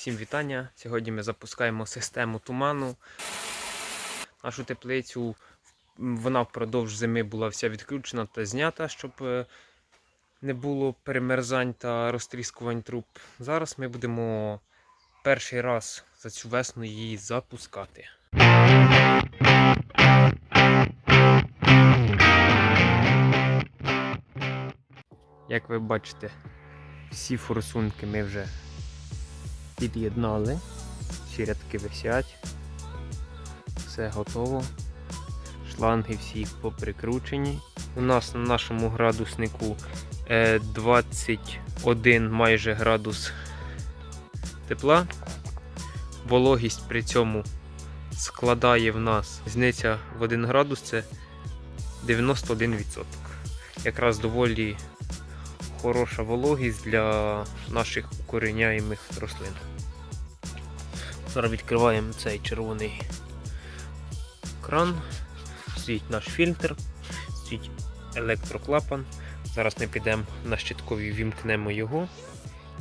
Всім вітання! Сьогодні ми запускаємо систему туману. Нашу теплицю вона впродовж зими була вся відключена та знята, щоб е, не було перемерзань та розтріскувань труб. Зараз ми будемо перший раз за цю весну її запускати. Як ви бачите, всі форсунки ми вже під'єднали. Всі рядки висять. Все готово. Шланги всі поприкручені. У нас на нашому градуснику е, 21 майже градус тепла. Вологість при цьому складає в нас різниця в 1 градус це 91%. Якраз доволі хороша вологість для наших укореняємих рослин. Зараз відкриваємо цей червоний кран, стоїть наш фільтр, стоїть електроклапан. Зараз ми підемо на щиткові, вімкнемо його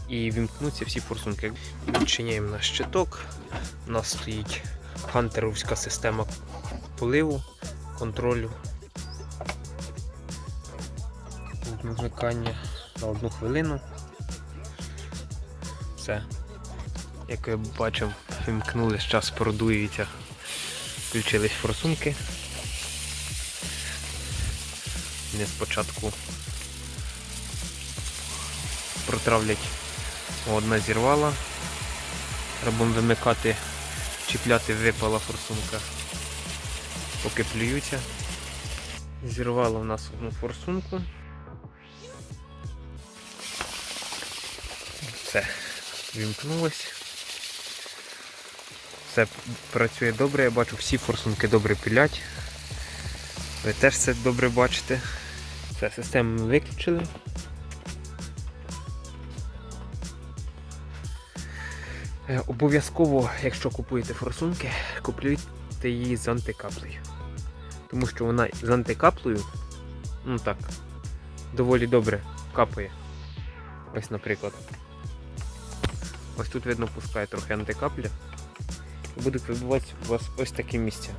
і вімкнуться всі форсунки. Відчиняємо наш щиток. У нас стоїть хантеровська система поливу, контролю. Вмикання на одну хвилину. Все. Як ви бачимо, вимкнули, час продується. Включились форсунки. Вони спочатку протравлять. Одна зірвала. Робимо вимикати, чіпляти, випала форсунка. Поки плюються. Зірвала в нас одну форсунку. Все, вімкнулось. Все працює добре, я бачу, всі форсунки добре пілять. Ви теж це добре бачите. Все, систему ми виключили. Е, Обов'язково, якщо купуєте форсунки, купуйте її з антикаплею. Тому що вона з антикаплею, ну так, доволі добре капає. Ось, наприклад. Ось тут видно пускає трохи антикапля. І будуть вибиватися у вас ось такі місця.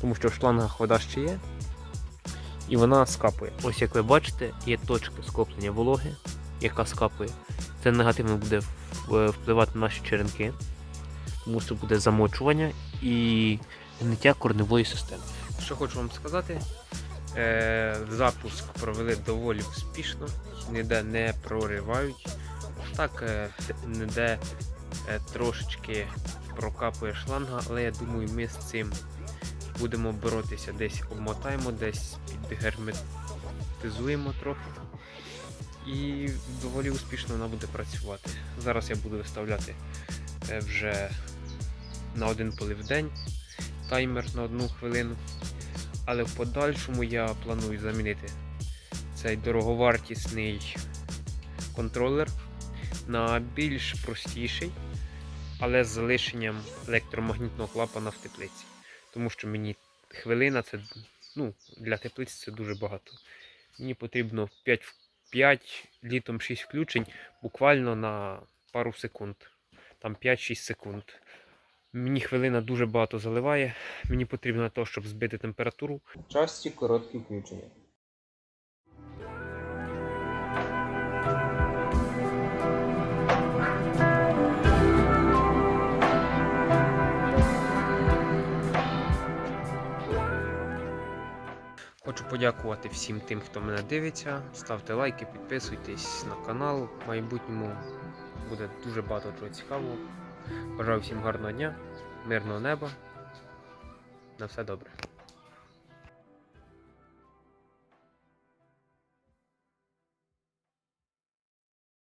Тому що в шлангах вода ще є. І вона скапує. Ось як ви бачите, є точка скоплення вологи, яка скапує. Це негативно буде впливати на наші черенки, тому що буде замочування і гниття корневої системи. Що хочу вам сказати, е, запуск провели доволі успішно, ніде не проривають. Так, е, ніде е, трошечки прокапує шланга, але я думаю, ми з цим будемо боротися. Десь обмотаємо, десь підгерметизуємо трохи. І доволі успішно вона буде працювати. Зараз я буду виставляти е, вже на один полив день таймер на одну хвилину. Але в подальшому я планую замінити цей дороговартісний контролер на більш простіший, але з залишенням електромагнітного клапана в теплиці. Тому що мені хвилина це ну, для теплиці це дуже багато. Мені потрібно 5, 5 літом 6 включень буквально на пару секунд. Там 5-6 секунд. Мені хвилина дуже багато заливає. Мені потрібно на те, щоб збити температуру. Часті короткі включення. Хочу подякувати всім тим, хто мене дивиться. Ставте лайки, підписуйтесь на канал. В майбутньому буде дуже багато чого цікавого. Бажаю всім гарного дня, мирного неба. На все добре.